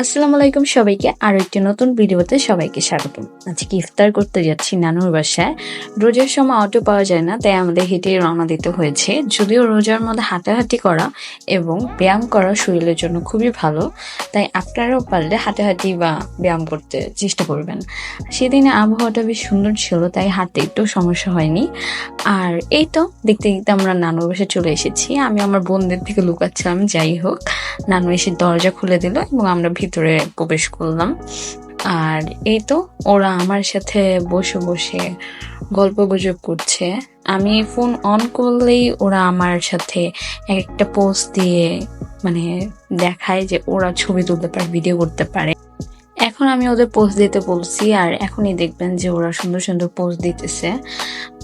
আসসালামু আলাইকুম সবাইকে। আরও একটি নতুন ভিডিওতে সবাইকে স্বাগতম। আজকে ইফতার করতে যাচ্ছি নানুর বাসায়। রোজার সময় অটো পাওয়া যায় না, তাই আমাদের হেঁটে রওনা দিতে হয়েছে। যদিও রোজার মধ্যে হাঁটাহাঁটি করা এবং ব্যায়াম করা শরীরের জন্য খুবই ভালো, তাই আপনারাও পারলে হাঁটাহাঁটি বা ব্যায়াম করতে চেষ্টা করবেন। সেদিনে আবহাওয়াটা বেশ সুন্দর ছিল, তাই হাঁটতে একটু সমস্যা হয়নি। আর এই তো, দেখতে দেখতে আমরা নানুর বাসায় চলে এসেছি। আমি আমার বোনদের থেকে লুকাচ্ছিলাম, যাই হোক। নানু এসে দরজা খুলে দিল এবং আমরা ভিতরে প্রবেশ করলাম। আর এই তো ওরা আমার সাথে বসে বসে গল্প গুজব করছে। আমি ফোন অন করলেই ওরা আমার সাথে এক একটা পোস্ট দিয়ে মানে দেখায় যে ওরা ছবি তুলতে পারে ভিডিও করতে পারে। এখন আমি ওদের পোস্ট দিতে বলছি আর এখনই দেখবেন যে ওরা সুন্দর সুন্দর পোস্ট দিতেছে।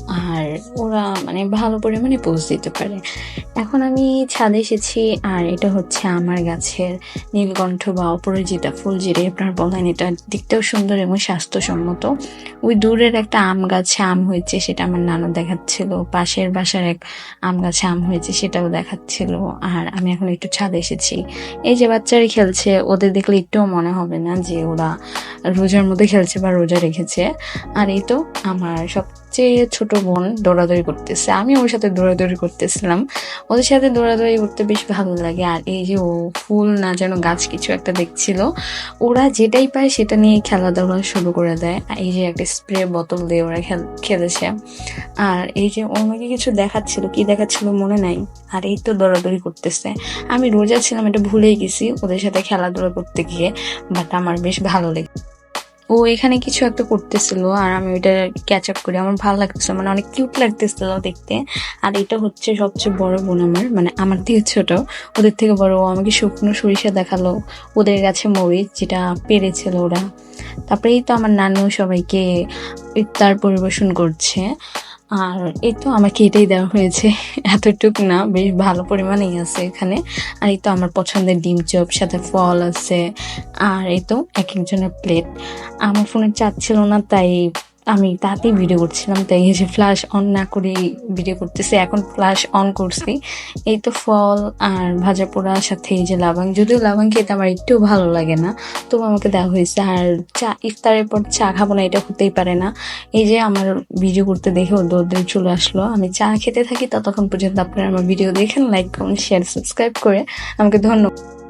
আর ওরা মানে ভালো পরিমাণে পোস্ট দিতে পারে। এখন আমি ছাদে এসেছি আর এটা হচ্ছে আমার গাছের নীলকণ্ঠ বা অপরাজিতা ফুল যেটা আপনার বলেন এটা দেখতেও সুন্দর এবং স্বাস্থ্যসম্মত। ওই দূরের একটা আম গাছে আম হয়েছে, সেটা আমার নানু দেখাচ্ছিল। পাশের বাসার এক আম গাছে আম হয়েছে, সেটাও দেখাচ্ছিল। আর আমি এখন একটু ছাদে এসেছি। এই যে বাচ্চারা খেলছে, ওদের দেখলে একটুও মনে হবে না যে ওরা রোজার মধ্যে খেলছে বা রোজা রেখেছে। আর এই তো আমার সবচেয়ে ছোট বোন দৌড়াদৌড়ি করতেছে। আমি ওর সাথে দৌড়াদৌড়ি করতেছিলাম। ওদের সাথে দৌড়াদৌড়ি করতে বেশ ভালো লাগে। আর এই যে ও ফুল না যেন গাছ কিছু একটা দেখছিল, ওরা যেটাই পায় সেটা নিয়ে খেলাধুলা শুরু করে দেয়। এই যে একটা স্প্রে বোতল দিয়ে ওরা খেল- খেলেছে। আর এই যে ও আমাকে কিছু দেখাচ্ছিল, কি দেখাচ্ছিল মনে নাই। আর এই তো দৌড়াদৌড়ি করতেছে। আমি রোজা ছিলাম এটা ভুলেই গেছি ওদের সাথে খেলাধুলা করতে গিয়ে বাট আমার বেশ ভালো লেগে ও এখানে কিছু একটা করতেছিল আর আমি ওইটা ক্যাচ আপ করি। আমার ভালো লাগতেছিল মানে অনেক কিউট লাগতেছিল দেখতে। আর এটা হচ্ছে সবচেয়ে বড় বোন আমার মানে আমার থেকে ছোট। ওদের থেকে বড়, ও আমাকে শুকনো সরিষা দেখাল, ওদের কাছে মরিচ যেটা পেরেছিল ওরা। তারপরেই তো আমার নানু সবাইকে ইফতার পরিবেশন করছে। আর এই তো আমাকে এটাই দেওয়া হয়েছে। এতটুক না, বেশ ভালো পরিমাণেই আছে এখানে। আর এই তো আমার পছন্দের ডিম চপ, সাথে ফল আছে। আর এই তো এক একজনের প্লেট আমার ফোনে চার্জ ছিল না, তাই আমি তাতেই ভিডিও করছিলাম তাই এই যে ফ্ল্যাশ অন না করে ভিডিও করতেছি, এখন ফ্ল্যাশ অন করছি। এই তো ফল আর ভাজা পোড়ার সাথে এই যে লাবাং যদিও লাবাং খেতে আমার একটু ভালো লাগে না তবু আমাকে দেওয়া হয়েছে। আর চা, ইফতারের পর চা খাব না, এটা হতেই পারে না। এই যে আমার ভিডিও করতে দেখে ওদের চলে আসলো। আমি চা খেতে থাকি, ততক্ষণ পর্যন্ত আপনারা আমার ভিডিও দেখেন লাইক কমেন্ট শেয়ার সাবস্ক্রাইব করে আমাকে ধন্যবাদ।